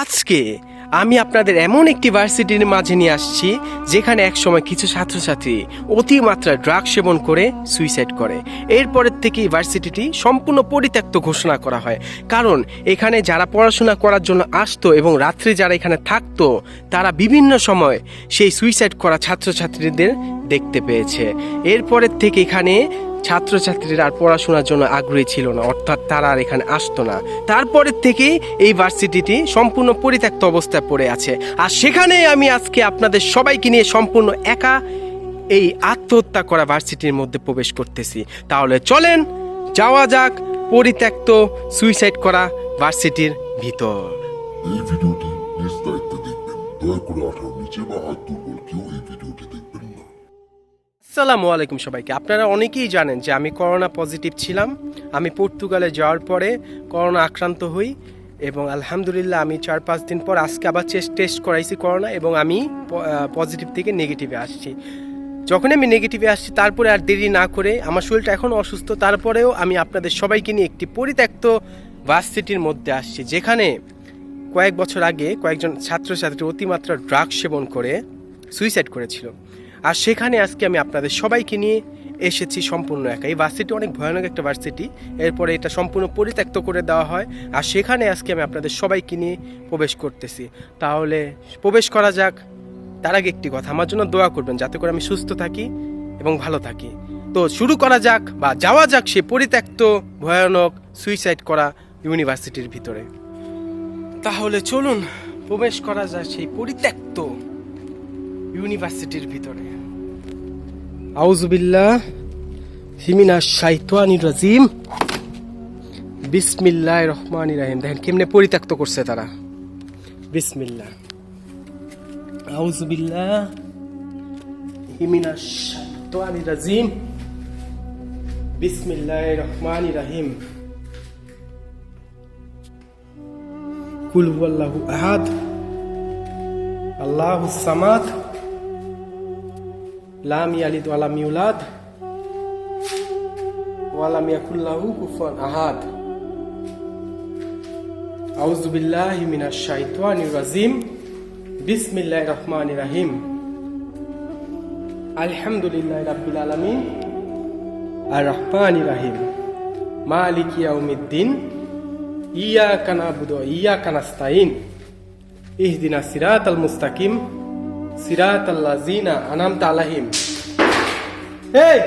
আজকে আমি আপনাদের এমন একটি ভার্সিটির মাঝে নিয়ে আসছি, যেখানে একসময় কিছু ছাত্রছাত্রী অতিমাত্রা ড্রাগ সেবন করে সুইসাইড করে। এরপরের থেকে ভার্সিটিটি সম্পূর্ণ পরিত্যক্ত ঘোষণা করা হয়। কারণ এখানে যারা পড়াশোনা করার জন্য আসতো এবং রাত্রে যারা এখানে থাকতো, তারা বিভিন্ন সময় সেই সুইসাইড করা ছাত্রছাত্রীদের দেখতে পেয়েছে। এরপরের থেকে এখানে ছাত্রছাত্রীরা আর পড়াশোনার জন্য আগ্রহী ছিল না, অর্থাৎ তারা আর এখানে আসতো না। তারপরের থেকেই এই ভার্সিটিটি সম্পূর্ণ পরিত্যক্ত অবস্থায় পড়ে আছে। আর সেখানে আমি আজকে আপনাদের সবাইকে নিয়ে সম্পূর্ণ একা এই আত্মহত্যা করা ভার্সিটির মধ্যে প্রবেশ করতেছি। তাহলে চলেন, যাওয়া যাক পরিত্যক্ত সুইসাইড করা ভার্সিটির ভিতর। এই ভিডিওটি নিজ দায়িত্বে দেখবেন। দয়া করে আঠারো নিচে বা হাত আসসালামু আলাইকুম সবাইকে। আপনারা অনেকেই জানেন যে আমি করোনা পজিটিভ ছিলাম। আমি পর্তুগালে যাওয়ার পরে করোনা আক্রান্ত হই এবং আলহামদুলিল্লাহ আমি চার পাঁচ দিন পর আজকে আবার টেস্ট করাইছি করোনা এবং আমি পজিটিভ থেকে নেগেটিভে আসছি। যখন আমি নেগেটিভে আসছি, তারপরে আর দেরি না করে আমার শরীরটা এখন অসুস্থ, তারপরেও আমি আপনাদের সবাইকে নিয়ে একটি পরিত্যক্ত ভার্সিটির মধ্যে আসছি, যেখানে কয়েক বছর আগে কয়েকজন ছাত্রছাত্রী অতিমাত্রা ড্রাগ সেবন করে সুইসাইড করেছিল। আর সেখানে আজকে আমি আপনাদের সবাইকে নিয়ে এসেছি সম্পূর্ণ একা এই ভার্সিটি অনেক ভয়ানক একটা ভার্সিটি এরপরে এটা সম্পূর্ণ পরিত্যক্ত করে দেওয়া হয়। আর সেখানে আজকে আমি আপনাদের সবাইকে নিয়ে প্রবেশ করতেছি। তাহলে প্রবেশ করা যাক। তার আগে একটি কথা, আমার জন্য দোয়া করবেন যাতে করে আমি সুস্থ থাকি এবং ভালো থাকি। তো শুরু করা যাক বা যাওয়া যাক সে পরিত্যক্ত, ভয়ানক সুইসাইড করা ইউনিভার্সিটির ভিতরে। তাহলে চলুন, প্রবেশ করা যায় সেই পরিত্যক্ত ইউনিভার্সিটির ভিতরে। আউজুবিল্লাহ হিমিনা শাইতানির রাজিম। বিসমিল্লাহ রহমান রাহিম। দেখেন কেমনে পরিত্যক্ত করছে তারা। বিসমিল্লাহ। আউজুবিল্লাহ হিমিনা শাইতানির রাজিম। বিসমিল্লাহ রহমান রাহিম। কুল আহাদ। আল্লাহু সামাদ। লাম ইয়ালিদ ওয়ালাম ইউলাদ ওয়ালাম ইয়াকুল্লাহু কুফুয়ান আহাদ আউযু বিল্লাহি মিনাশ শাইতানির রাজিম বিসমিল্লাহির রহমানির রহিম আলহামদুলিল্লাহি রাব্বিল আলামিন আর রহমানির রহিম মালিক ইয়াউমিদ্দিন ইয়াকা নাবুদু ওয়া ইয়াকা নাস্তাইন ইহদিনা সিরাতাল মুস্তাকিম সিরাতাল লাযিনা আনামতা আলাইহিম। এই!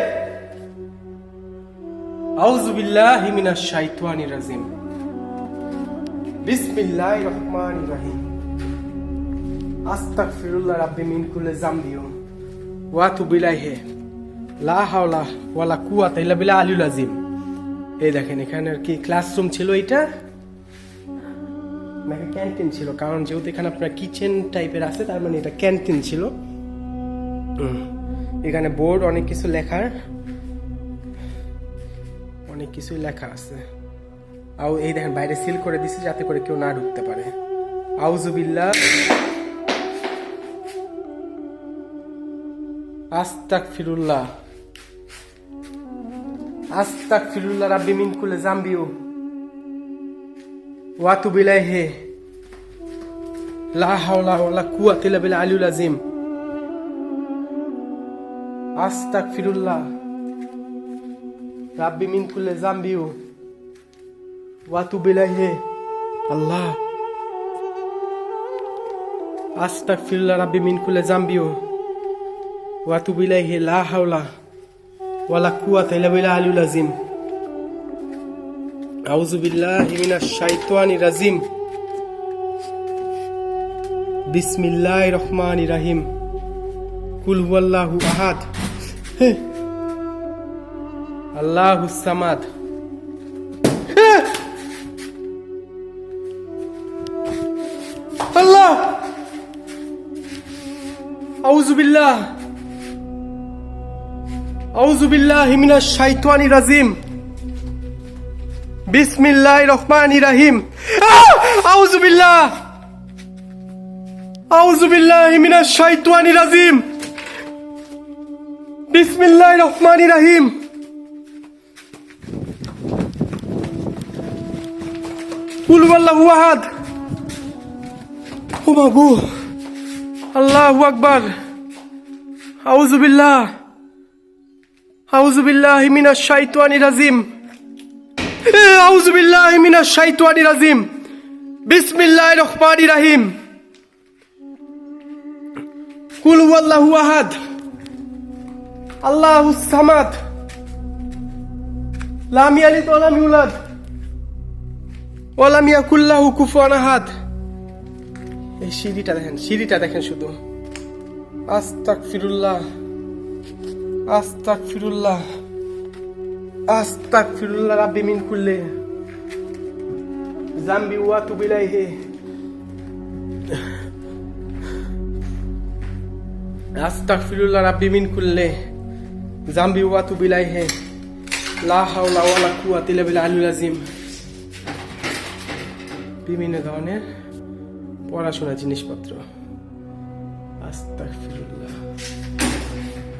আউযু বিল্লাহি মিনাশ শাইতানির রাজিম। বিসমিল্লাহির রহমানির রহিম। আস্তাগফিরুল্লাহ রাব্বি মিন কুল্লি যামবি ওয়া আতুবু ইলাইহি। লা হাওলা ওয়ালা কুওয়াতা ইল্লা বিল্লাহ আলিউল আযীম। এই দেখেন এখানে আর কি ক্লাসরুম ছিল এটা নাকি ক্যান্টিন ছিল। কারণ যেহেতু এখানে আপনার কিচেন টাইপের আছে, তার মানে এটা ক্যান্টিন ছিল। এখানে বোর্ড অনেক কিছু লেখার, অনেক কিছুই লেখা আছে। আও এই দেখেন, বাইরে সিল করে দিছে যাতে করে কেউ না ঢুকতে পারে। আউজুবিল্লাহ আস্তাক ফিরুল্লাহ আস্তাক ফিরুল্লাহ রাব্বি মিন কুলে জাম্বিউ। ওয়াতু বিলাইহে লা হাওলা ওয়ালা কুওয়াতা ইল্লা বিল্লাহ আলিউল আযীম আস্তাগফিরুল্লাহ রাব্বি মিন কুল্লি যামবিউ ওয়া তুবু ইলাইহি আল্লাহ আস্তাগফিরুল্লাহ রাব্বি মিন কুল্লি যামবিউ ওয়া তুবু ইলাইহি লা হাওলা ওয়ালা কুওয়াতা ইল্লা বিল্লাহ আলিউল আযীম রাজিম বিসমিল্লাহির রহমানির রহিম কুল হুয়াল্লাহু আহাদ হে। আল্লাহুস সামাদ। আল্লাহ আউযু বিল্লাহ আউযু বিল্লাহি মিনাশ শাইতানির রাজিম বিসমিল্লাহ রহমান রাহিম আউযু বিল্লাহ। আউযু বিল্লাহি মিনাশ শাইতানির রাজিম। বিসমিল্লাহ রহমান রাহিম কুল ওয়াল্লাহু আহাদ। ও মাগো আল্লাহু আকবার। আউযুবিল্লাহ আউযুবিল্লাহ মিনাশ শাইতানির রাজিম। এ, আউযুবিল্লাহ মিনাশ শাইতানির রাজিম। বিসমিল্লাহির রহমানির রহিম। কুল হুয়াল্লাহু আহাদ। আল্লাহুস সামাদ। লাম ইয়ালিদ ওয়া লাম ইউলাদ। ওয়া লাম ইয়াকুল কুফুয়ান আহাদ। এই সিঁড়িটা দেখেন সিঁড়িটা দেখেন শুধু। আস্তাক ফিরুল্লাহ আস্তাক ফিরুল্লাহ আস্তাক ফিরুল্লাহ রাব্বি মিন কুল্লে জাম্বি ওয়া তুবিলাইহি আস্তাক ফিরুল্লাহ রাব্বি মিন কুল্লে জাম্বি ওয়া তুবিলাইহি লা হাওলা ওয়ালা কুওয়াতা ইল্লা বিল্লাহ আলিল আজিম বিভিন্ন ধরনের পড়াশোনা জিনিসপত্র। আস্তাক ফিরুল্লাহ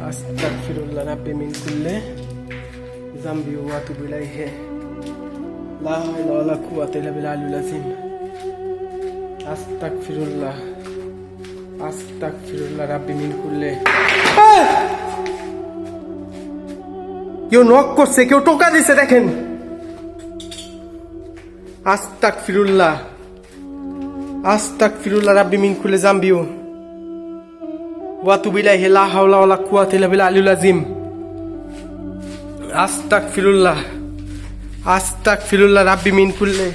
আস্তাক ফিরুল্লাহ রাব্বি মিন কুল্লে ওয়া তুবিলাইহি লা হাওলা ওয়ালা কুওয়াতা ইল্লা বিল্লাহ আলিল আজিম আস্তাক ফিরুল্লাহ আস্তাক ফিরুল্লাহ রাব্বি মিন কুল্লে কেউ নক করছে কেউ টোকা দিছে দেখেন আস্তাক ফিরুল্লাহ আস্তাক ফিরুল্লাহ রাব্বি মিন কুল্লে জাম্বিউ ওয়া তুবিলাইহি লা হাওলা ওয়ালা কুওয়াতা ইল্লা বিল্লাহ আলিল আজিম আস্তাক ফিরুল্লাহ আস্তাক ফিরুল্লাহ রাব্বি মিন কুল্লে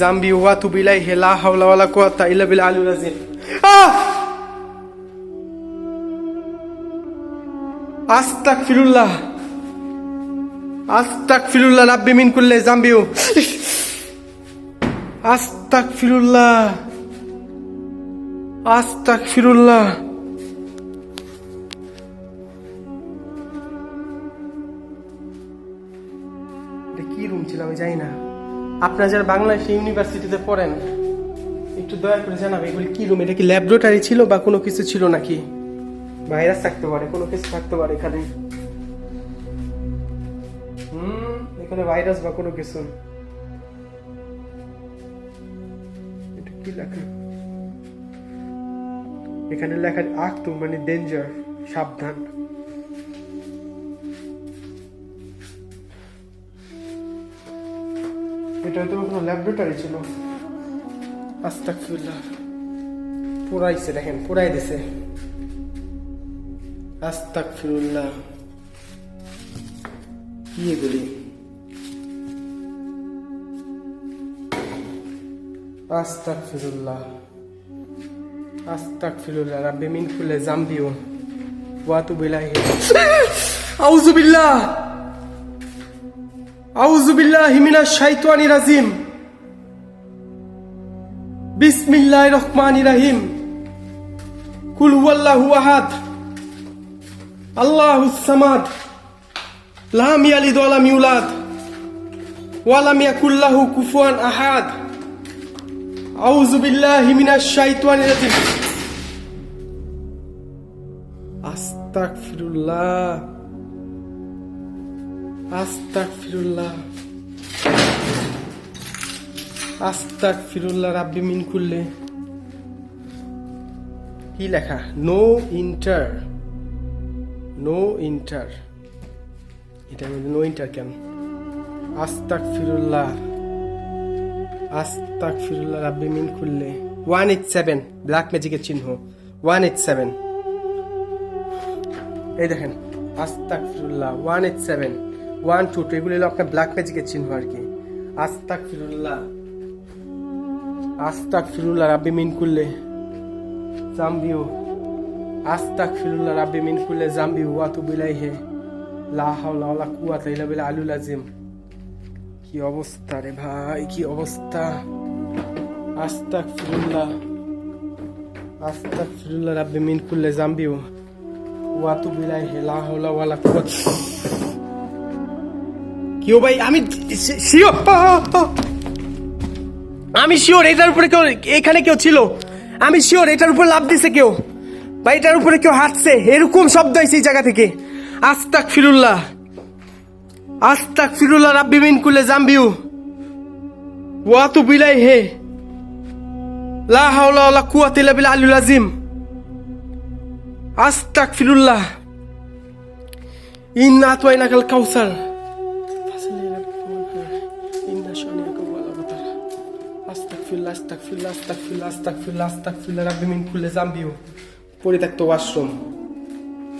জাম্বি ওয়া তুবিলাইহি লা হাওলা ওয়ালা কুওয়াতা ইল্লা বিল্লাহ আলিল আজিম আস্তাক ফিরুল্লাহ আস্তাক ফিরুল্লাহ রাব্বি মিন কুল্লে জাম্বিউ আস্তাক ফিরুল্লাহ আস্তাক ফিরুল্লাহ আমি জানি না। আপনারা যারা বাংলাদেশ ইউনিভার্সিটিতে পড়েন, একটু দয়া করে জানাবে এগুলি কি রুম এটা কি ল্যাবরেটরি ছিল বা কোনো কিছু ছিল নাকি? ভাইরাস থাকতে পারে, কোনো কিছু থাকতে পারে এখানে। হুম, এখানে ভাইরাস বা কোনো কিছু। এটা কি লেখা? এখানে লেখা আক্তু মানে ডেঞ্জার সাবধান। এটা হয়তো কোনো ল্যাবরেটরি ছিল। আস্তাকফিরুল্লাহ পুরাইছে, দেখেন, পুরাই দিছে। আস্তাকফিরুল্লাহ কি এগুলি আস্তাকফিরুল্লাহ আস্তাকফিরুল্লাহ রাব্বি মিন কুল্লি জামবিউ ওয়া তুবু ইলাইহি। আউযু বিল্লাহ! আউযু বিল্লাহি মিনাশ শাইতানির রাজিম। বিসমিল্লাহির রহমানির রহিম। কুল হুয়াল্লাহু আহাদ। আল্লাহুস সামাদ। লাম ইয়ালিদ ওয়া লাম ইউলাদ। ওয়া লাম ইয়াকুল লাহু কুফুয়ান আহাদ। আউযু বিল্লাহি মিনাশ রাজিম। আস্তাগফিরুল্লাহ। আস্তাগফিরুল্লাহ। আস্তাক ফিরুল্লাহ রাব্বি মিন কুল্লে। কি লেখা? নো ইন্টার। নো ইন্টার। এটার মধ্যে নো ইন্টার কেন? আস্তাক ফিরুল্লাহ আস্তাক ফিরুল্লাহ রাব্বি মিন কুল্লে। ওয়ান এইট সেভেন, ব্ল্যাক ম্যাজিকের চিহ্ন। One eight seven. এই দেখেন আস্তাক ফিরুল্লাহ one eight seven. One two two এগুলো আপনার ব্ল্যাক ম্যাজিকের চিহ্ন আর কি। আস্তাক ফিরুল্লাহ আস্তাক ফিরুল্লাহ রাব্বি মিন কুল্লে জাম্বিউ। আস্তাক ফিরুল্লাহ রাব্বি মিন কুল্লে জাম্বিউ ওয়াতু বিলাইহে লা হাওলা ওয়ালা কুওয়াতা ইল্লা বিল্লাহ আলুল আজিম কি অবস্থা রে ভাই, কি অবস্থা? আস্তাক ফিরুল্লাহ আস্তাক ফিরুল্লাহ রাব্বি মিন কুল্লে জাম্বিউ ওয়াতু বিলাইহে লা হাওলা ওয়ালা কুওয়াতা। কেউ ভাই, আমি শিওর আমি শিওর এটার উপরে কেউ, এখানে কেউ ছিল। আমি শিওর এটার উপরে লাভ দিছে কেউ। বা এটার উপরে কেউ হাঁটছে। এরকম শব্দ হয়েছে এই জায়গা থেকে। আস্তাক ফিরুল্লাহ আস্তাক ফিরুল্লাহ রাব্বি মিন কুলে জাম্বিউ। ওয়াতু বিলাই হে লা হাওলা ওয়ালা কুওয়াতা ইল্লা বিল্লাহ আলিউল আজিম আস্তাগফিরুল্লাহ। ইন্না আতওয়াইনাকাল কাউসার আস্তাগফিরুল্লাহ আস্তাগফিরুল্লাহ আস্তাগফিরুল্লাহ আস্তাগফিরুল্লাহ রাব্বি মিন কুল্লি জামবিও পরিত্যক্ত ওয়াশরুম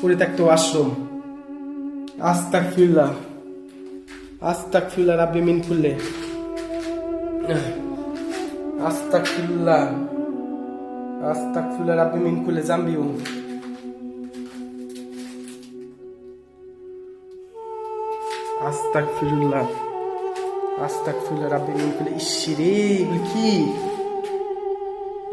পরিত্যক্ত ওয়াশরুম আস্তাগফিরুল্লাহ আস্তাগফিরুল্লাহ রাব্বি মিন কুল্লি আস্তাগফিরুল্লাহ আস্তাগফিরুল্লাহ রাব্বি মিন কুল্লি জামবিও আস্তাগফিরুল্লাহ আস্তাগফিরুল্লাহ রাব্বি মিন কুল্লি ইসরে এগুলো কি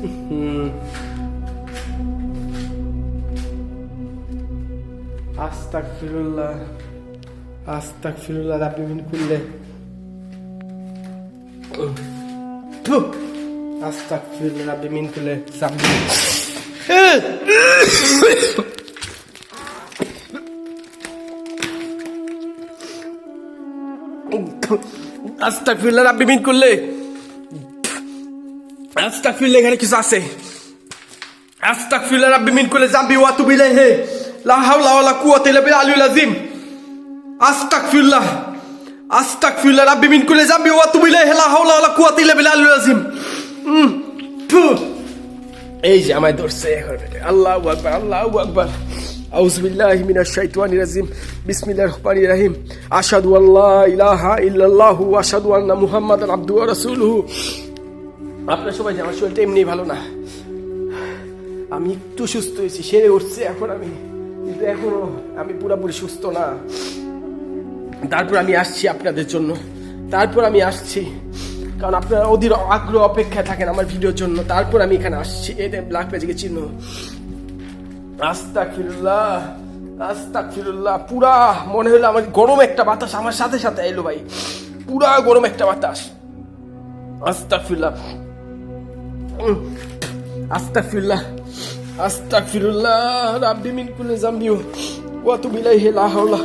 উম, হুম আস্তাগফিরুল্লাহ আস্তাগফিরুল্লাহ রাব্বি মিন কুল্লি থু আস্তাগফিরুল্লাহ রাব্বি মিন কুল্লি জামবি আস্তাগফিরুল্লাহ রাব্বি মিন কুল্লি আস্তাগফিরুল্লাহ এখানে কিছু আছে। আস্তাগফিরুল্লাহ রাব্বি মিন কুল্লি জামবি ওয়া তুবু ইলাইহি লা হাওলা ওয়ালা কুওয়াতা ইল্লা বিল্লাহ আলিউল আযীম আস্তাগফিরুল্লাহ আস্তাগফিরুল্লাহ রাব্বি মিন কুল্লি জামবি ওয়া তুবু ইলাইহি লা হাওলা ওয়ালা কুওয়াতা ইল্লা বিল্লাহ আলিউল আযীম। এই যে আমায় ধরছে এখন আল্লাহু আকবার আল্লাহু আকবার। আউযু বিল্লাহি মিনাশ শাইতানির রাজিম। বিসমিল্লাহির রহমানির রহিম। আশহাদু ইলাহা ইল্লাল্লাহু ওয়া আশহাদু আন্না মুহাম্মাদান আবদুহু ওয়া আপনারা সবাই জানেন, আমার শরীরটা এমনি ভালো না। আমি একটু সুস্থ হয়েছি, সেরে উঠছে এখন আমি। কিন্তু এখনও আমি পুরোপুরি সুস্থ না। তারপর আমি আসছি আপনাদের জন্য। তারপর আমি আসছি, কারণ আপনারা অধীর আগ্রহ অপেক্ষায় থাকেন আমার ভিডিওর জন্য। তারপর আমি এখানে আসছি এতে ব্ল্যাক পেজকে চিহ্ন আস্তাক ফিরুল্লাহ আস্তাক ফিরুল্লাহ পুরা মনে হলো আমার গরম একটা বাতাস, আমার সাথে সাথে এলো ভাই। পুরা গরম একটা বাতাস। আস্তাক ফিরুল্লাহ আস্তাক ফিরুল্লাহ আস্তাক ফিরুল্লাহ রাব্বি মিন কুল্লি জামবিও ওয়া তুবু ইলাইহি লা হাওলা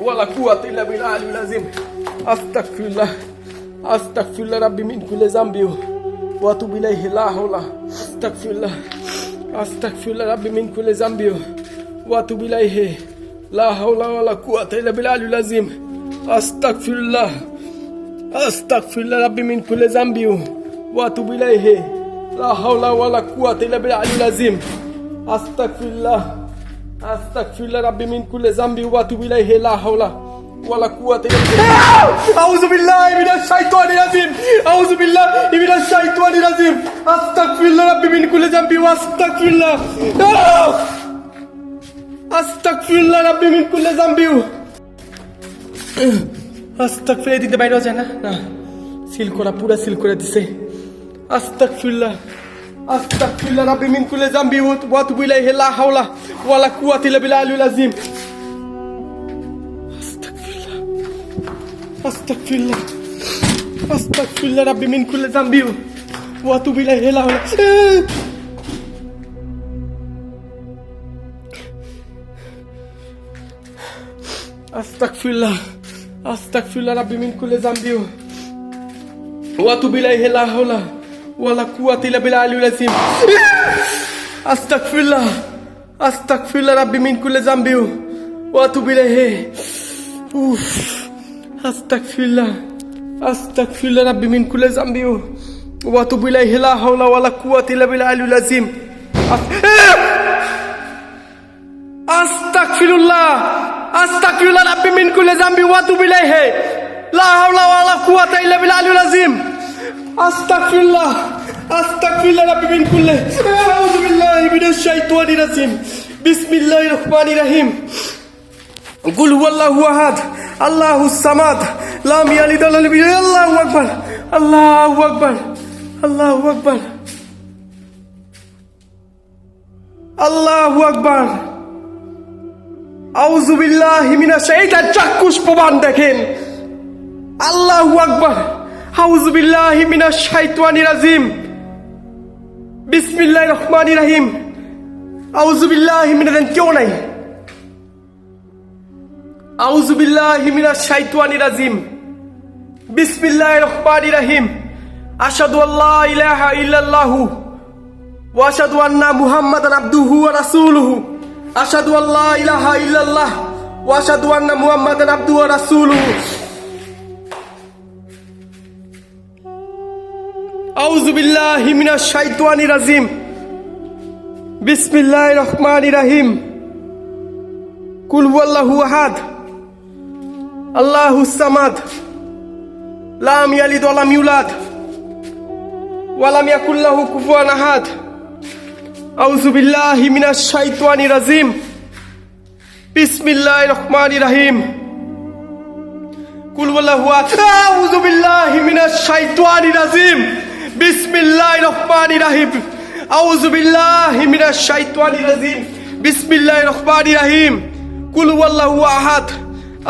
ওয়ালা কুওয়াতা ইল্লা বিল্লাহ আলিল আযীম আস্তাগফিরুল্লাহ আস্তাগফিরুল্লাহ রাব্বি মিন কুল্লি জামবি ওয়া তুবু ইলাইহি লা হাওলা আস্তাগফিরুল্লাহ আস্তাগফিরুল্লাহ রাব্বি মিন কুল্লি জামবি ওয়া তুবু ইলাইহি লা হাওলা ওয়ালা কুওয়াতা ইল্লা বিল্লাহ আলিল আযীম আস্তাগফিরুল্লাহ আস্তাগফিরুল্লাহ রাব্বি মিন কুল্লি জামবি ওয়া তুবু ইলাইহি লা হাওলা ওয়ালা কুওয়াতা ইল্লা আলিল আযীম আস্তাগফিরুল্লাহ আস্তাগফিরুল্লাহ রাব্বি মিন কুল্লি জামবি ওয়া তুবু ইলাইহি লা হাওলা ওয়ালা কুওয়াতা ইল্লা বিল্লাহ আউযু বিল্লাহি মিনাশ শাইতানির রাজিম আউযু বিল্লাহি মিনাশ শাইতানির রাজিম আস্তাগফিরুল্লাহ রাব্বি মিন কুল্লি জামবি ওয়া আস্তাগফিরুল্লাহ আস্তাগফিরুল্লাহ রাব্বি মিন কুল্লি জামবি আস্তাগফির এই দিতে বাইরে যায় না? না। সিল করা, পুরা সিল করে দিছে। আস্তাগফিরুল্লাহ আস্তাগফিরুল্লাহ, রাব্বি মিন কুল্লি জামবি ওয়া তুবু ইলাইহি লা হাওলা ওয়ালা কুওয়াতা ইল্লা বিল্লাহ আলিউল আযীম। আস্তাগফিরুল্লাহ আস্তাগফিরুল্লাহ আস্তাগফিরুল্লাহ, রাব্বি মিন কুল্লি জামবি ওয়া তুবু ইলাইহি লা হাওলা। আস্তাগফিরুল্লাহ আস্তাগফিরুল্লাহ, রাব্বি মিন কুল্লি জামবি ওয়া তুবু ইলাইহি লা হাওলা। ওয়ালা কুওয়াতা ইল্লা বিল্লাহ আলিউল আযীম আস্তাগফিরুল্লাহ আস্তাগফিরুল্লাহ রাব্বি মিন কুল্লি জামবি ওয়া তুবু ইলাইহি উফ আস্তাগফিরুল্লাহ আস্তাগফিরুল্লাহ রাব্বি মিন কুল্লি জামবি ওয়া তুবু ইলাইহি লা হাওলা ওয়ালা কুওয়াতা ইল্লা বিল্লাহ আলিউল আযীম আস্তাগফিরুল্লাহ আস্তাগফিরুল্লাহ রাব্বি মিন কুল্লি জামবি ওয়া তুবু ইলাইহি লা হাওলা ওয়ালা কুওয়াতা ইল্লা বিল্লাহ আলিউল আযীম আস্তাগফিরুল্লাহ আস্তাগফিরুল্লাহ রাব্বি মিন কুল্লি আউযু বিল্লাহি মিনাশ শাইতানির রাজিম, বিসমিল্লাহির রহমানির রহিম। কুল হুয়াল্লাহু আহাদ আল্লাহুস সামাদ, লাম ইয়ালিদ ওয়া লাম ইউলাদ আল্লাহু আকবার আল্লাহু আকবার আল্লাহু আকবার। আল্লাহু আকবার। আউযু বিল্লাহি মিনাশ চাক্ষুষ প্রমাণ দেখেন। আল্লাহু আকবার। আউযু বিল্লাহি মিনাশ শাইতানির রাজিম। বিসমিল্লাহির রহমানির রহিম। আউযু বিল্লাহি মিনাশ কেউ নাই। আউযু বিল্লাহি মিনাশ শাইতানির রাজিম। বিসমিল্লাহির রহমানির রহিম। আশহাদু আল্লা ইলাহা ইল্লাল্লাহু ওয়া আশহাদু আন্না মুহাম্মাদান আবদুহু ওয়া ইলাহা ইল্লাল্লাহ ওয়া আশহাদু আন্না মুহাম্মাদান আউযু বিল্লাহি মিনাশ শাইতানির রাজিম। বিসমিল্লাহির রহমানির রহিম। কুল আহাদ। আল্লাহুস সামাদ। লাম ইয়ালিদ ওয়া লাম ইউলাদ। ওয়া লাম ইয়াকুল লাহু কুফুয়ান আহাদ। আউযু বিল্লাহি মিনাশ শাইতানির রাজিম। বিসমিল্লাহির রহমানির রহিম। কুল ওয়াল্লাহু আহাদ। আউযু বিল্লাহি মিনাশ রাজিম। বিসমিল্লাহির রহমানির রহিম আউযু বিল্লাহি মিনাশ শাইতানির রাজিম বিসমিল্লাহির রহমানির রহিম কুল ওয়াল্লাহু আহাদ।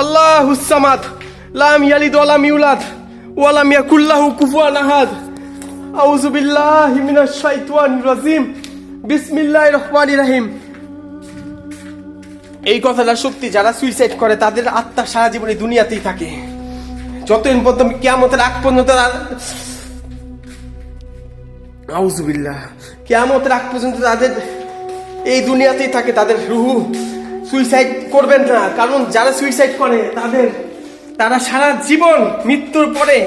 আল্লাহুস সামাদ। লাম ইয়ালিদ ওয়া লাম ইউলাদ। ওয়া লাম ইয়াকুল লাহু কুফুয়ান আহাদ। আউযু বিল্লাহি মিনাশ শাইতানির রাজিম বিসমিল্লাহির রহমানির রহিম এই কথাটা সত্যি, যারা সুইসাইড করে, তাদের আত্মা সারা জীবন দুনিয়াতেই থাকে। যতদিন পর্যন্ত কেয়ামতের আগ পর্যন্ত আউজুবিল্লাহ কেয়ামতের আগ পর্যন্ত তাদের এই দুনিয়াতেই থাকে তাদের রুহু। সুইসাইড করবেন না, কারণ যারা সুইসাইড করে, তাদের, তারা সারা জীবন মৃত্যুর পরে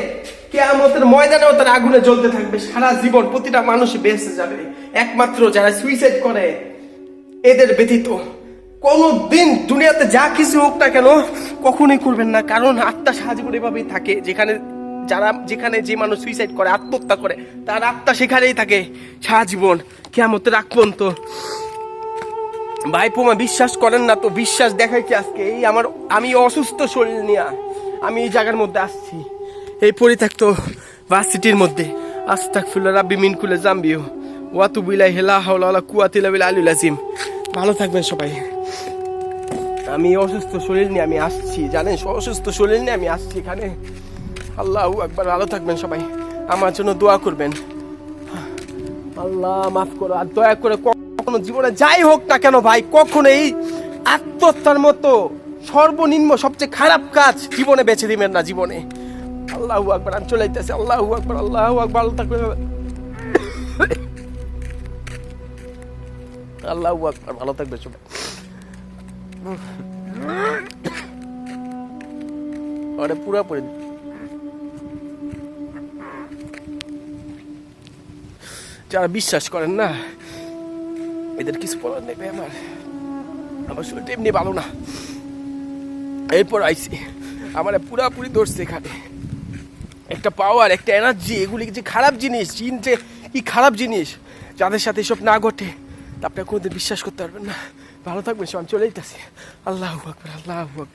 কেয়ামতের ময়দানেও তারা আগুনে জ্বলতে থাকবে। সারা জীবন প্রতিটা মানুষ বেঁচে যাবে। একমাত্র যারা সুইসাইড করে, এদের ব্যতীত কোনো দিন দুনিয়াতে যা কিছু হোক না কেন কখনোই করবেন না। কারণ আত্মা সাহায্য করে এভাবেই থাকে, যেখানে যারা যেখানে যে মানুষ সুইসাইড করে, আত্মহত্যা করে, তার আত্মা সেখানেই থাকে সারা জীবন কেমতের আগ পর্যন্ত। ভাই, পোমা, বিশ্বাস করেন না তো, বিশ্বাস দেখাই কি আজকে? এই আমার, আমি অসুস্থ শরীর নিয়ে, আমি এই জায়গার মধ্যে আসছি। এই পরিত্যক্ত ভার্সিটির মধ্যে। আস্তাক ফুল্লা রাব্বি মিনকুলে জাম্বিও ওয়াতু বিলাই হেলা হাওলা কুয়াতিলা বিল আলুল আজিম ভালো থাকবেন সবাই। আমি অসুস্থ শরীর নিয়ে আমি আসছি, জানেন, অসুস্থ শরীর নিয়ে আমি আসছি এখানে। আল্লাহ একবার ভালো থাকবেন সবাই। আমার জন্য দোয়া করবেন। আল্লাহ, মাফ করো, আর দয়া করে কখনো জীবনে যাই হোক না কেন ভাই, কখনো এই আত্মহত্যার মতো সর্বনিম্ন সবচেয়ে খারাপ কাজ জীবনে বেছে দিবেন না জীবনে। আল্লাহ আকবার, আমি চলে যেতেছি আল্লাহ আকবার আল্লাহ আকবার, ভালো থাকবেন আল্লাহ আকবার, ভালো থাকবে সবাই। আরে পুরাপুরি যারা বিশ্বাস করেন না, এদের কিছু বলার ভাই আমার। আমার শরীরটা এমনি ভালো না। এরপর আইসি। আমার পুরাপুরি ধরছে এখানে। একটা পাওয়ার একটা এনার্জি এগুলি যে খারাপ জিনিস, জিন যে কি খারাপ জিনিস, যাদের সাথে এসব না ঘটে, তা আপনি কোনোদিন বিশ্বাস করতে পারবেন না। ভালো থাকবেন সব আমি চলে যেতেছি আল্লাহ আকবর আল্লাহ আকবর।